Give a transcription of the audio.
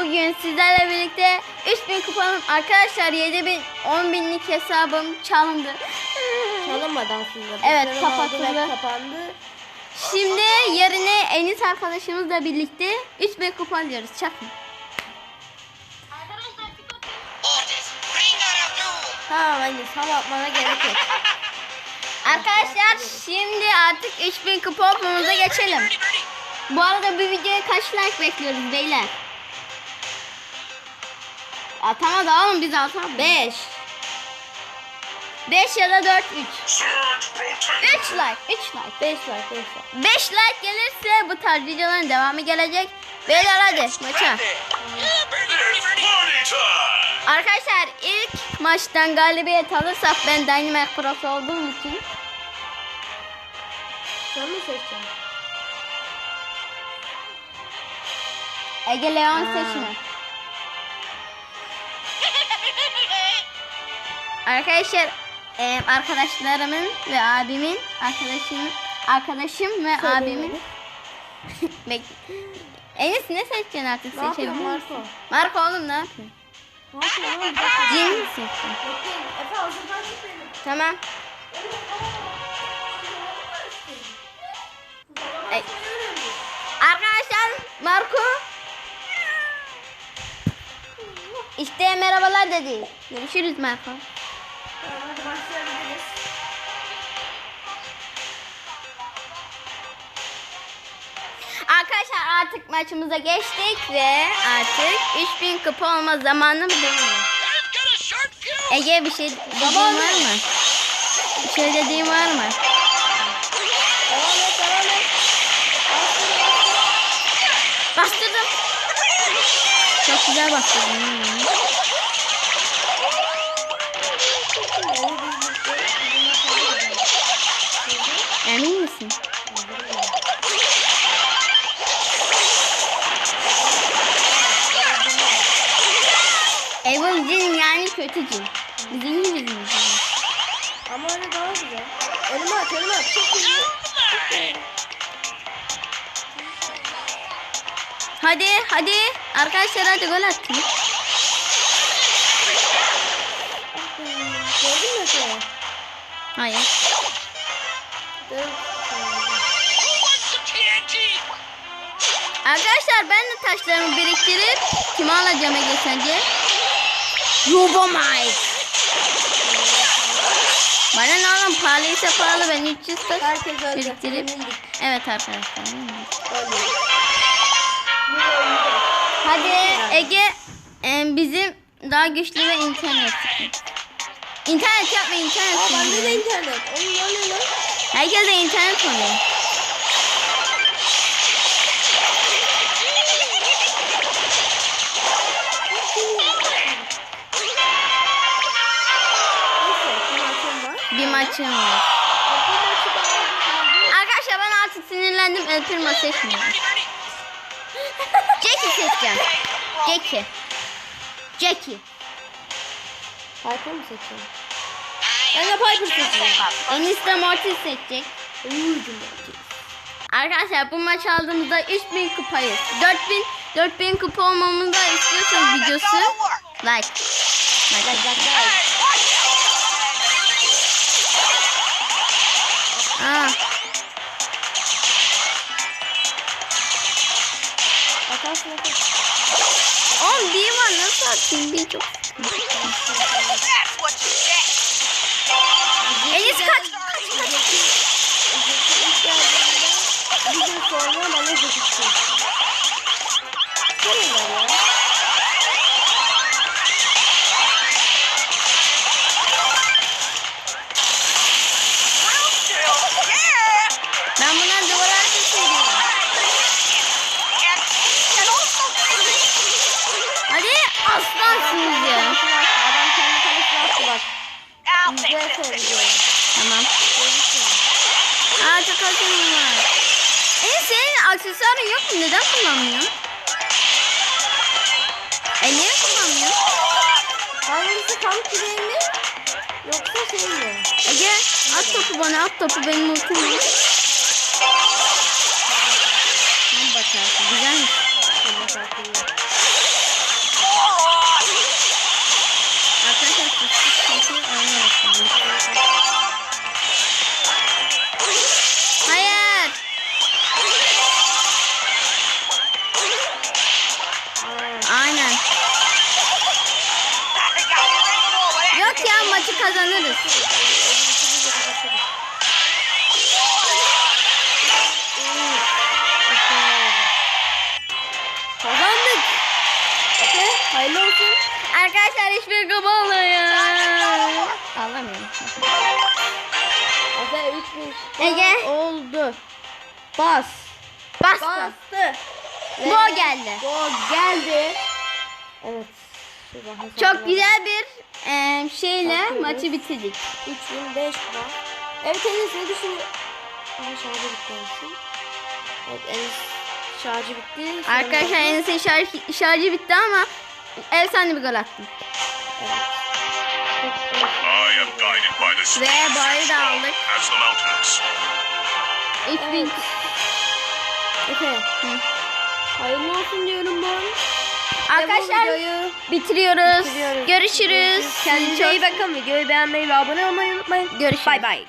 bugün sizlerle birlikte 3000 kupam arkadaşlar 7000 10000'lik hesabım çalındı. Çalınmadı aslında. Evet, kapatıldı. Kapandı. Şimdi yerine Enis arkadaşımızla birlikte 3000 kupa alıyoruz. Çakın. Tamam anne sal atmana gerek yok. Arkadaşlar şimdi artık 3000 kupa opumuza geçelim. Bu arada bu videoya kaç like bekliyoruz beyler? Atamadı oğlum biz atamadık. 5 5 ya da 4 3 3 like 3 like 5 like 5 like. 5 like gelirse bu tarz videoların devamı gelecek. Beyler hadi maça. Arkadaşlar ilk maçtan galibiyet alırsak ben Dynamax Pro'su olduğum için Sen mi seçeceksin? Ege Leon seçme. Arkadaşlar e, arkadaşlarımın ve abimin arkadaşım arkadaşım ve Söyle abimin Bek Enis ne seçeceksin artık Ne seçebilir misin? Marco? Marco oğlum ne yapıyorsun? Yapıyorsun oğlum? Cin mi seçtin? Tamam. Ey. Arkadaşlar Marco İşte merhabalar dedi. Görüşürüz Marco. Arkadaşlar artık maçımıza geçtik ve artık 3000 kupa olma zamanı mı değil mi? Ege bir şey dediğin var mı? Bir şey dediğin var mı? Devam et devam. Bastırdım. Çok güzel bastırdım. Cin yani kötü cin. Bizim gibi cin. Ama öyle daha güzel. Elimi at elimi at. Çok güzel. Hadi hadi arkadaşlar hadi gol attın. Gördün mü Efe? Hayır. Arkadaşlar ben de taşlarımı biriktirip kime alacağım Ege sence? Rubomite. Bana ne oğlum pahalıysa pahalı ben 300 taş Herkes öldü. biriktirip. Evet arkadaşlar. Hadi Ege e, bizim daha güçlü ve internet. İnternet yapma internet. Aa bende de internet. Oğlum ne lan? Herkese internet oluyor. Aldım. Arkadaşlar ben artık sinirlendim. El Primo seçmiyorum. Jackie seçeceğim. Jackie. Jackie. Piper mı seçiyorum? Ben de Piper seçiyorum. Enis de Mortis seçecek. Uyucum Mortis. Arkadaşlar bu maç aldığımızda 3000 kupayız. 4000 4000 kupa olmamızı istiyorsanız videosu like. Like. Bak bak. Aa, Atarsın atarsın. oğlum bir var nasıl atayım bir çok. Enis kaç. İlk geldiğinde bir gün sonra bana gözüktü. Soruyorlar ya. Thing. videoyu. Tamam. Aa çok akıllı var. E senin aksesuarın yok mu? Neden kullanmıyorsun? E niye kullanmıyorsun? Hangisi kamp küreği mi? Yoksa şey mi? Ege at topu bana at topu benim ultim yok. Maçı kazanırız. Kazandık. Efe hayırlı olsun. Arkadaşlar hiçbir kupa olmuyor. Alamıyorum. Efe 3000 Ege. oldu. Bas. Bastım. Bastı. Gol geldi. Gol geldi. Evet. Çok güzel bir e, şeyle Bakıyoruz. maçı bitirdik. 3005 puan. Evet Enes ne düşünüyor? Aha şarjı bitti. Evet Enes şarjı bitti. Şu Arkadaşlar Enes'in şarjı, şarjı bitti ama efsane bir gol attım. The Ve boyu da aldık. 3000 Efe. Hayırlı olsun diyorum ben. Arkadaşlar videoyu bitiriyoruz. bitiriyoruz. Görüşürüz. Kendinize iyi bakın. Videoyu beğenmeyi ve abone olmayı unutmayın. Görüşürüz. Bay bay.